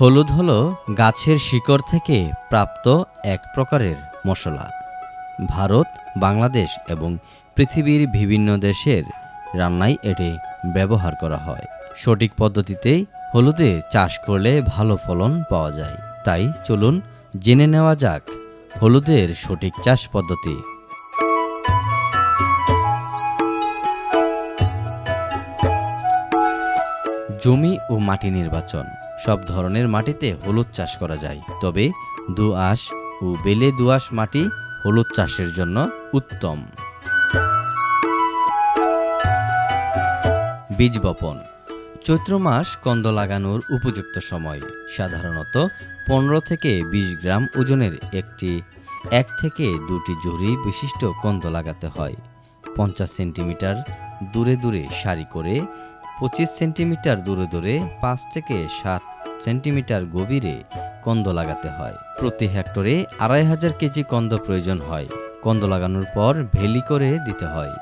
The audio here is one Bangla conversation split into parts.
হলুদ হল গাছের শিকড় থেকে প্রাপ্ত এক প্রকারের মশলা। ভারত, বাংলাদেশ এবং পৃথিবীর বিভিন্ন দেশের রান্নায় এটি ব্যবহার করা হয়। সঠিক পদ্ধতিতে হলুদে চাষ করলে ভালো ফলন পাওয়া যায়। তাই চলুন জেনে নেওয়া যাক হলুদের সঠিক চাষ পদ্ধতি। জমি ও মাটি নির্বাচন। সব ধরনের মাটিতে হলুদ চাষ করা যায়। তবে দোআঁশ ও বেলে দোআঁশ মাটি হলুদ চাষের জন্য উত্তম। বীজ বপন। চৈত্র মাস কন্দ লাগানোর উপযুক্ত সময়। সাধারণত পনেরো থেকে বিশ গ্রাম ওজনের একটি এক থেকে দুটি ঝুড়ি বিশিষ্ট কন্দ লাগাতে হয়। পঞ্চাশ সেন্টিমিটার দূরে দূরে সারি করে পঁচিশ সেন্টিমিটার দূরে দূরে পাঁচ থেকে সাত সেন্টিমিটার গভীরে কন্দ লাগাতে হয়। প্রতি হেক্টরে আড়াই হাজার কেজি কন্দ প্রয়োজন হয়। কন্দ লাগানোর পর ভেলি করে দিতে হয়।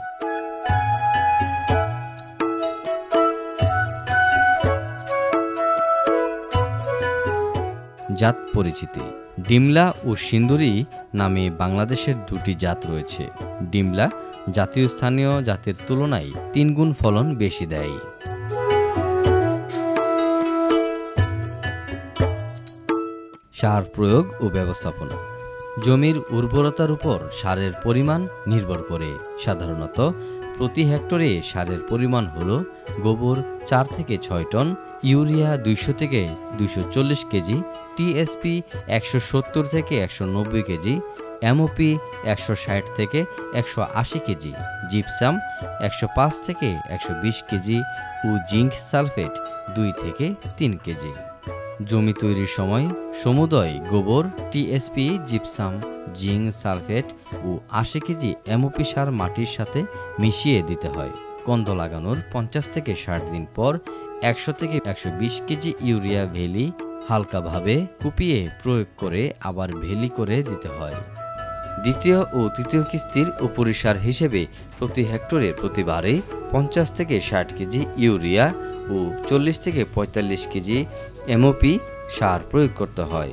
জাত পরিচিতি। ডিমলা ও সিন্দুরি নামে বাংলাদেশের দুটি জাত রয়েছে। ডিমলা জাতীয় স্থানীয় জাতের তুলনায় তিনগুণ ফলন বেশি দেয়। সার প্রয়োগ ও ব্যবস্থাপনা। জমির উর্বরতার উপর সারের পরিমাণ নির্ভর করে। সাধারণত প্রতি হেক্টরে সারের পরিমাণ হল গোবর চার থেকে ছয় টন, ইউরিয়া দুইশো থেকে দুইশো চল্লিশ কেজি, টিএসপি একশো সত্তর থেকে একশো নব্বই কেজি, এমওপি একশো ষাট থেকে একশো আশি কেজি, জিপসাম একশো পাঁচ থেকে একশো বিশ কেজি ও জিঙ্ক সালফেট দুই থেকে তিন কেজি। জমি তৈরির সময় সমুদয় গোবর, টিএসপি, জিপসাম, জিঙ্ক সালফেট ও আশি কেজি এমওপি সার মাটির সাথে মিশিয়ে দিতে হয়। কন্দ লাগানোর পঞ্চাশ থেকে ষাট দিন পর একশো থেকে একশো বিশ কেজি ইউরিয়া ভেলি হালকাভাবে কুপিয়ে প্রয়োগ করে আবার ভেলি করে দিতে হয়। দ্বিতীয় ও তৃতীয় কিস্তির উপরিসার হিসেবে প্রতি হেক্টরে প্রতিবারে পঞ্চাশ থেকে ষাট কেজি ইউরিয়া ও চল্লিশ থেকে পঁয়তাল্লিশ কেজি এমওপি সার প্রয়োগ করতে হয়।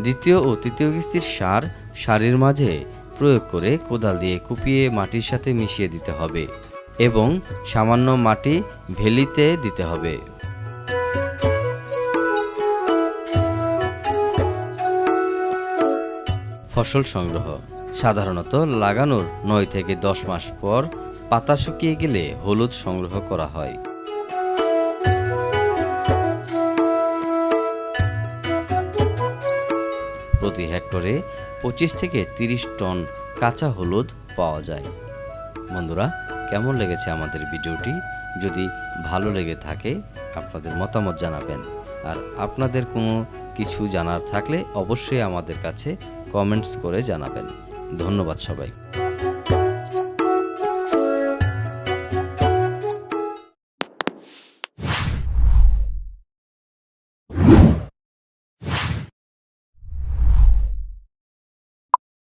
দ্বিতীয় ও তৃতীয় কিস্তির সার সারের মাঝে প্রয়োগ করে কোদাল দিয়ে কুপিয়ে মাটির সাথে মিশিয়ে দিতে হবে এবং সামান্য মাটি ভেলিতে দিতে হবে। ফসল সংগ্রহ। সাধারণত লাগানোর নয় থেকে দশ মাস পর পাতা শুকিয়ে গেলে হলুদ সংগ্রহ করা হয়। প্রতি হেক্টরে পঁচিশ থেকে তিরিশ টন কাঁচা হলুদ পাওয়া যায়। বন্ধুরা, কেমন লেগেছে আমাদের ভিডিওটি? যদি ভালো লেগে থাকে, আপনাদের মতামত জানাবেন। আর আপনাদের কোনো কিছু জানার থাকলে অবশ্যই আমাদের কাছে কমেন্টস করে জানাবেন। ধন্যবাদ সবাই